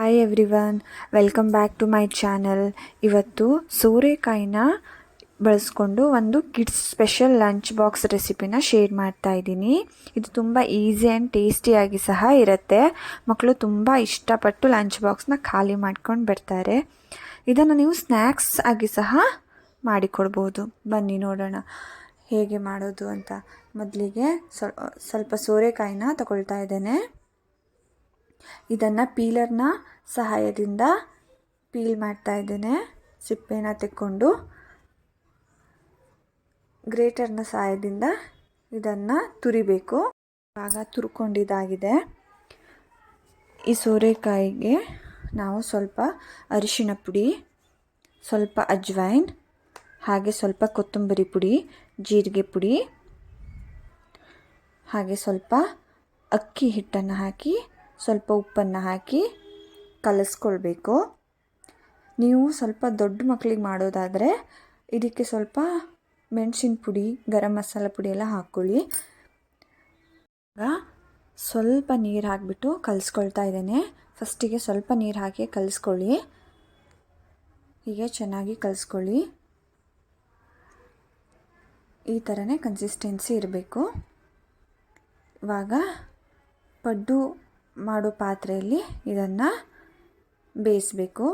Hi everyone welcome back to my channel ಇವತ್ತು ಸೋರೆಕಾಯಿನ ಬಳಸ್ಕೊಂಡು ಒಂದು ಕಿಡ್ಸ್ ಸ್ಪೆಷಲ್ ಲಂಚ್ ಬಾಕ್ಸ್ ರೆಸಿಪಿನ ಶೇರ್ ಮಾಡ್ತಾ ಇದ್ದೀನಿ. ಇದು ತುಂಬ ಈಸಿ ಆ್ಯಂಡ್ ಟೇಸ್ಟಿಯಾಗಿ ಸಹ ಇರುತ್ತೆ. ಮಕ್ಕಳು ತುಂಬ ಇಷ್ಟಪಟ್ಟು ಲಂಚ್ ಬಾಕ್ಸ್ನ ಖಾಲಿ ಮಾಡ್ಕೊಂಡು ಬರ್ತಾರೆ. ಇದನ್ನು ನೀವು ಸ್ನ್ಯಾಕ್ಸ್ ಆಗಿ ಸಹ ಮಾಡಿಕೊಡ್ಬೋದು. ಬನ್ನಿ ನೋಡೋಣ, ಹೇಗೆ ಮಾಡೋದು ಅಂತ. ಮೊದಲಿಗೆ ಸ್ವಲ್ಪ ಸೋರೆಕಾಯಿನ ತಗೊಳ್ತಾ ಇದ್ದೇನೆ. ಇದನ್ನು ಪೀಲರ್ನ ಸಹಾಯದಿಂದ ಪೀಲ್ ಮಾಡ್ತಾ ಇದ್ದೇನೆ. ಸಿಪ್ಪೆನ ತೆಕ್ಕೊಂಡು ಗ್ರೇಟರ್ನ ಸಹಾಯದಿಂದ ಇದನ್ನು ತುರಿಬೇಕು. ಭಾಗ ತುರ್ಕೊಂಡಿದ್ದಾಗಿದೆ ಈ ಸೋರೆಕಾಯಿಗೆ ನಾವು ಸ್ವಲ್ಪ ಅರಿಶಿನ ಪುಡಿ, ಸ್ವಲ್ಪ ಅಜ್ವೈನ್, ಹಾಗೆ ಸ್ವಲ್ಪ ಕೊತ್ತಂಬರಿ ಪುಡಿ, ಜೀರಿಗೆ ಪುಡಿ, ಹಾಗೆ ಸ್ವಲ್ಪ ಅಕ್ಕಿ ಹಿಟ್ಟನ್ನು ಹಾಕಿ ಸ್ವಲ್ಪ ಉಪ್ಪನ್ನು ಹಾಕಿ ಕಲಿಸ್ಕೊಳ್ಬೇಕು. ನೀವು ಸ್ವಲ್ಪ ದೊಡ್ಡ ಮಕ್ಕಳಿಗೆ ಮಾಡೋದಾದರೆ ಇದಕ್ಕೆ ಸ್ವಲ್ಪ ಮೆಣಸಿನ ಪುಡಿ, ಗರಂ ಮಸಾಲ ಪುಡಿ ಎಲ್ಲ ಹಾಕ್ಕೊಳ್ಳಿ. ಸ್ವಲ್ಪ ನೀರು ಹಾಕಿಬಿಟ್ಟು ಕಲಿಸ್ಕೊಳ್ತಾ ಇದ್ದೇನೆ. ಫಸ್ಟಿಗೆ ಸ್ವಲ್ಪ ನೀರು ಹಾಕಿ ಕಲಿಸ್ಕೊಳ್ಳಿ. ಹೀಗೆ ಚೆನ್ನಾಗಿ ಕಲಿಸ್ಕೊಳ್ಳಿ. ಈ ಥರನೇ ಕನ್ಸಿಸ್ಟೆನ್ಸಿ ಇರಬೇಕು. ಇವಾಗ ಪಡ್ಡು ಮಾಡೋ ಪಾತ್ರೆಯಲ್ಲಿ ಇದನ್ನು ಬೇಯಿಸಬೇಕು.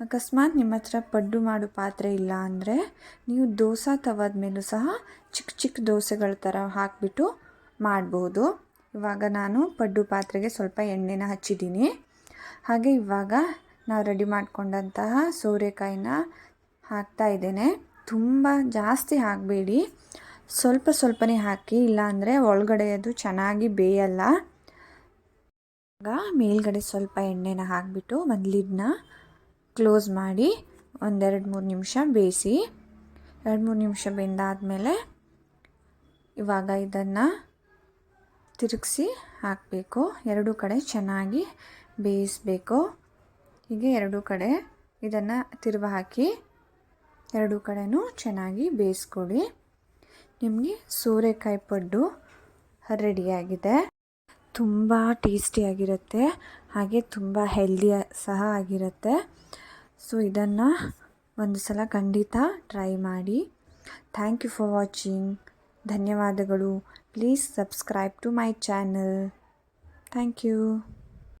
ಅಕಸ್ಮಾತ್ ನಿಮ್ಮ ಹತ್ರ ಪಡ್ಡು ಮಾಡೋ ಪಾತ್ರೆ ಇಲ್ಲ ಅಂದರೆ ನೀವು ದೋಸೆ ತವಾದ ಮೇಲೂ ಸಹ ಚಿಕ್ಕ ಚಿಕ್ಕ ದೋಸೆಗಳ ಥರ ಹಾಕಿಬಿಟ್ಟು ಮಾಡ್ಬೋದು. ಇವಾಗ ನಾನು ಪಡ್ಡು ಪಾತ್ರೆಗೆ ಸ್ವಲ್ಪ ಎಣ್ಣೆನ ಹಚ್ಚಿದ್ದೀನಿ. ಹಾಗೆ ಇವಾಗ ನಾವು ರೆಡಿ ಮಾಡಿಕೊಂಡಂತಹ ಸೋರೆಕಾಯಿನ ಹಾಕ್ತಾ ಇದ್ದೇನೆ. ತುಂಬ ಜಾಸ್ತಿ ಹಾಕಬೇಡಿ. ಸ್ವಲ್ಪ ಸ್ವಲ್ಪನೇ ಹಾಕಿ, ಇಲ್ಲಾಂದರೆ ಒಳಗಡೆ ಅದು ಚೆನ್ನಾಗಿ ಬೇಯಲ್ಲ. ಮೇಲ್ಗಡೆ ಸ್ವಲ್ಪ ಎಣ್ಣೆನ ಹಾಕಿಬಿಟ್ಟು ಒಂದು ಲಿಡ್ನ ಕ್ಲೋಸ್ ಮಾಡಿ ಒಂದೆರಡು ಮೂರು ನಿಮಿಷ ಬೇಯಿಸಿ, ಎರಡು ಮೂರು ನಿಮಿಷ ಬೆಂದಾದಮೇಲೆ ಇವಾಗ ಇದನ್ನು ತಿರುಗಿಸಿ ಹಾಕಬೇಕು. ಎರಡೂ ಕಡೆ ಚೆನ್ನಾಗಿ ಬೇಯಿಸಬೇಕು. ಹೀಗೆ ಎರಡೂ ಕಡೆ ಇದನ್ನು ತಿರುವ ಹಾಕಿ ಎರಡೂ ಕಡೆನೂ ಚೆನ್ನಾಗಿ ಬೇಯಿಸ್ಕೊಡಿ. ನಿಮಗೆ ಸೋರೆಕಾಯಿ ಪಡ್ಡು ರೆಡಿಯಾಗಿದೆ ತುಂಬ ಟೇಸ್ಟಿಯಾಗಿರುತ್ತೆ ಹಾಗೆ ತುಂಬ ಹೆಲ್ದಿ ಸಹ ಆಗಿರುತ್ತೆ. ಸೊ ಇದನ್ನು ಒಂದು ಸಲ ಖಂಡಿತ ಟ್ರೈ ಮಾಡಿ. ಥ್ಯಾಂಕ್ ಯು ಫಾರ್ ವಾಚಿಂಗ್ ಧನ್ಯವಾದಗಳು. Please subscribe to my channel thank you